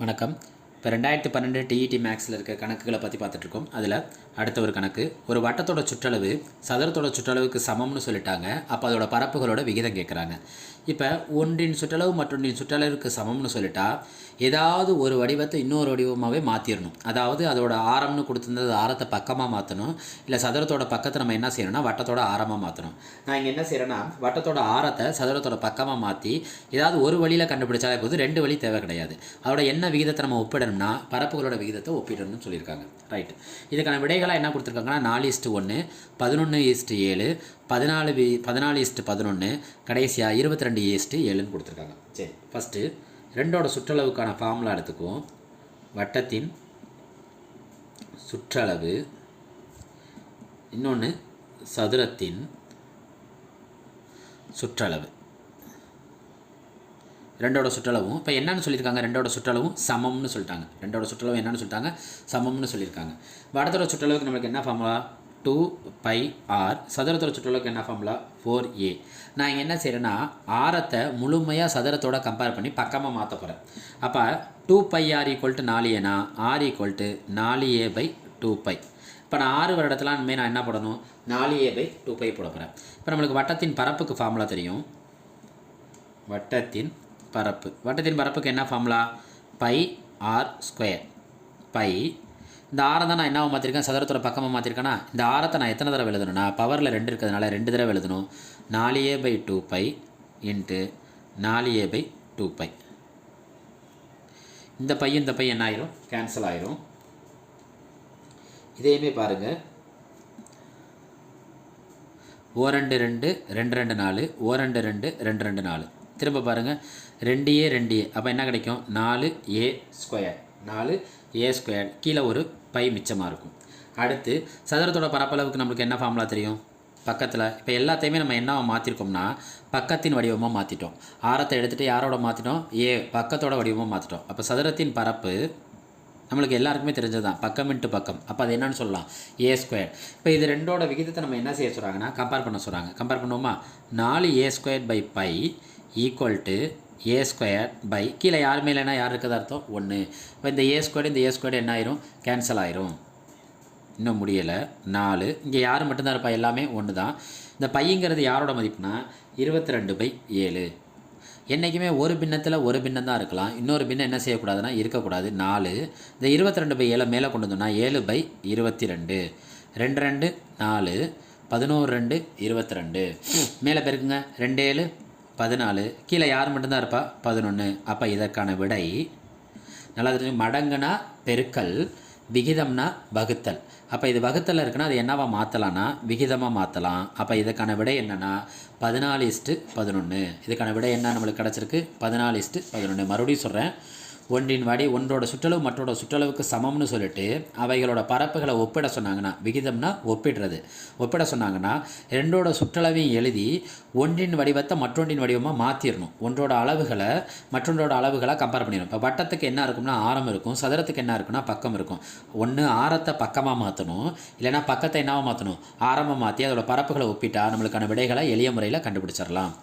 வணக்கம். இப்போ ரெண்டாயிரத்தி பன்னெண்டு டிஇடி மேக்ஸில் இருக்க கணக்குகளை பற்றி பார்த்துட்ருக்கோம். அதில் அடுத்த ஒரு கணக்கு ஒரு வட்டத்தோட சுற்றளவு சதுரத்தோட சுற்றளவுக்கு சமம்னு சொல்லிட்டாங்க. அப்போ அதோட பரப்புகளோட விகிதம் கேட்குறாங்க இப்போ ஒன்றின் சுற்றளவு மற்றொன்றின் சுற்றளவுக்கு சமம்னு சொல்லிட்டா ஏதாவது ஒரு வடிவத்தை இன்னொரு வடிவமாகவே மாற்றிடணும் அதாவது அதோட ஆரம்னு கொடுத்துருந்தது ஆரத்தை பக்கமாக மாற்றணும் இல்லை சதுரத்தோட பக்கத்தை நம்ம என்ன செய்யணும்னா வட்டத்தோட ஆரமாக மாற்றணும் நான் இங்கே என்ன செய்கிறேன்னா வட்டத்தோட ஆரத்தை சதுரத்தோட பக்கமாக மாற்றி ஏதாவது ஒரு வழியில் கண்டுபிடிச்சாலே போது ரெண்டு வழி தேவை கிடையாது. அதோட என்ன விகிதத்தை நம்ம ஒப்பிடணும்னா பரப்புகளோட விகிதத்தை ஒப்பிடணும்னு சொல்லியிருக்காங்க. ரைட் இதுக்கான விடைகளாக என்ன கொடுத்துருக்காங்கன்னா நாலு இஸ்ட்டு ஒன்று பதினொன்று இஸ்ட்டு ஏழு பதினாலு வி பதினாலு இஸ்ட்டு பதினொன்று கடைசியாக இருபத்தி ரெண்டு ஈஸ்ட்டு ஏழுன்னு கொடுத்துருக்காங்க. சரி ஃபஸ்ட்டு ரெண்டோட சுற்றளவுக்கான ஃபார்முலா எடுத்துக்குவோம். வட்டத்தின் சுற்றளவு இன்னொன்று சதுரத்தின் சுற்றளவு. ரெண்டோட சுற்றளவும் இப்போ என்னன்னு சொல்லியிருக்காங்க? ரெண்டோட சுற்றளவும் சமம்னு சொல்லிட்டாங்க. ரெண்டோட சுற்றளவு என்னென்னு சொல்லிட்டாங்க? சமம்னு சொல்லியிருக்காங்க. வடத்தோட சுற்றளவுக்கு நம்மளுக்கு என்ன ஃபார்முலா டூ பை ஆர் சதுரத்தோட சுற்றளவுக்கு என்ன ஃபார்முலா ஃபோர் ஏ நான் இங்கே என்ன செய்கிறேன்னா ஆரத்தை முழுமையாக சதுரத்தோட கம்பேர் பண்ணி பக்கமாக மாற்ற போகிறேன் அப்போ two pi R equal to நாலு ஏனா ஆர் ஈக்குவல் டு நாலு ஏ பை டூ பை இப்போ நான் ஆறு வருடத்துல இனிமேல் நான் என்ன போடணும்? நாலு ஏ பை டூ பை போட போகிறேன் இப்போ நம்மளுக்கு வட்டத்தின் பரப்புக்கு ஃபார்முலா தெரியும். வட்டத்தின் பரப்பு. வட்டத்தின் பரப்புக்கு என்ன formula pi R square pi இந்த ஆரம் தான் நான் என்ன மாற்றிருக்கேன் சதுரத்தோட பக்கமாக மாற்றிருக்கேன்னா இந்த ஆரத்தை நான் எத்தனை தடவை எழுதணும்னா பவரில் ரெண்டு இருக்கிறதுனால ரெண்டு தடவை எழுதணும். நாலு A pi two pi into நாலு ஏ பை டூ பை இந்த பையன் இந்த பையன் என்ன ஆயிரும்? கேன்சல் ஆயிரும். இதையுமே பாருங்கள் ஓ ரெண்டு ரெண்டு ரெண்டு ரெண்டு நாலு. ஓ ரெண்டு ரெண்டு ரெண்டு ரெண்டு நாலு. திரும்ப பாருங்கள் ரெண்டு ஏ ரெண்டு ஏ அப்போ என்ன கிடைக்கும்? நாலு ஏ ஸ்கொயர் நாலு ஏ ஸ்கொயர் கீழே ஒரு பை மிச்சமாக இருக்கும். அடுத்து சதுரத்தோட பரப்பளவுக்கு நம்மளுக்கு என்ன ஃபார்முலா தெரியும்? பக்கத்தில் இப்போ எல்லாத்தையுமே நம்ம என்ன மாற்றிருக்கோம்னா பக்கத்தின் வடிவமாக மாற்றிட்டோம் ஆரத்தை எடுத்துகிட்டு யாரோட மாற்றிட்டோம் ஏ பக்கத்தோட வடிவமாக மாற்றிட்டோம் அப்போ சதுரத்தின் பரப்பு நம்மளுக்கு எல்லாருக்குமே தெரிஞ்சது தான் பக்கம் இன்ட்டு பக்கம். அப்போ அது என்னன்னு சொல்லலாம். ஏ ஸ்கொயர் இப்போ இது ரெண்டோட விகிதத்தை நம்ம என்ன செய்ய சொல்கிறாங்கன்னா கம்பேர் பண்ண சொல்கிறாங்க கம்பேர் பண்ணுவோமா? நாலு A square pi pi equal to A square pi கீழே யார் மேலேனா யார் இருக்கிறது அர்த்தம்? ஒன்று இப்போ இந்த ஏ ஸ்கொயர் இந்த ஏ ஸ்கொயர் என்ன ஆயிரும்? கேன்சல் ஆயிரும். இன்னும் முடியலை. நாலு. இங்கே யார் மட்டும்தான் இருப்பா? எல்லாமே ஒன்று தான் இந்த பையங்கிறது யாரோட மதிப்புனா? இருபத்தி ரெண்டு பை ஏழு. என்றைக்குமே ஒரு பின்னத்தில் ஒரு பின்னம் தான் இருக்கலாம். இன்னொரு பின்னம் என்ன செய்யக்கூடாதுன்னா இருக்கக்கூடாது. நாலு. இந்த இருபத்தி ரெண்டு பை ஏழை மேலே கொண்டு வந்தோம்னா ஏழு பை இருபத்தி ரெண்டு ரெண்டு ரெண்டு நாலு. பதினோரு ரெண்டு இருபத்தி ரெண்டு மேலே பெருக்குங்க ரெண்டு ஏழு பதினாலு. கீழே யார் மட்டும்தான் இருப்பா? பதினொன்று அப்போ இதற்கான விடை நல்லா தெரிஞ்சு மடங்குனா பெருக்கல் விகிதம்னா வகுத்தல். அப்போ இது வகுத்தல் இருக்குன்னா அது என்னவா மாற்றலான்னா விகிதமாக மாற்றலாம் அப்போ இதுக்கான விடை என்னென்னா பதினாலு இஸ்ட்டு பதினொன்று இதுக்கான விடை என்ன நம்மளுக்கு கிடச்சிருக்கு? பதினாலு இஸ்ட்டு பதினொன்று மறுபடியும் சொல்கிறேன் ஒன்றின் வடி ஒன்றோட சுற்றளவு மற்றோட சுற்றளவுக்கு சமம்னு சொல்லிட்டு அவைகளோட பரப்புகளை ஒப்பிட சொன்னாங்கன்னா விகிதம்னா ஒப்பிடுறது. ஒப்பிட சொன்னாங்கன்னா ரெண்டோட சுற்றளவையும் எழுதி ஒன்றின் வடிவத்தை மற்றொன்றின் வடிவமாக மாற்றிடணும் ஒன்றோட அளவுகளை மற்றொன்றோட அளவுகளை கம்பேர் பண்ணிடணும். இப்போ வட்டத்துக்கு என்ன இருக்கும்னா ஆரம் இருக்கும். சதுரத்துக்கு என்ன இருக்குன்னா பக்கம் இருக்கும். ஒன்று ஆரத்தை பக்கமாக மாற்றணும் இல்லைன்னா பக்கத்தை என்னவாக மாற்றணும் ஆரமாக மாற்றி அதோட பரப்புகளை ஒப்பிட்டா நம்மளுக்கான விடைகளை எளிய முறையில் கண்டுபிடிச்சிடலாம்.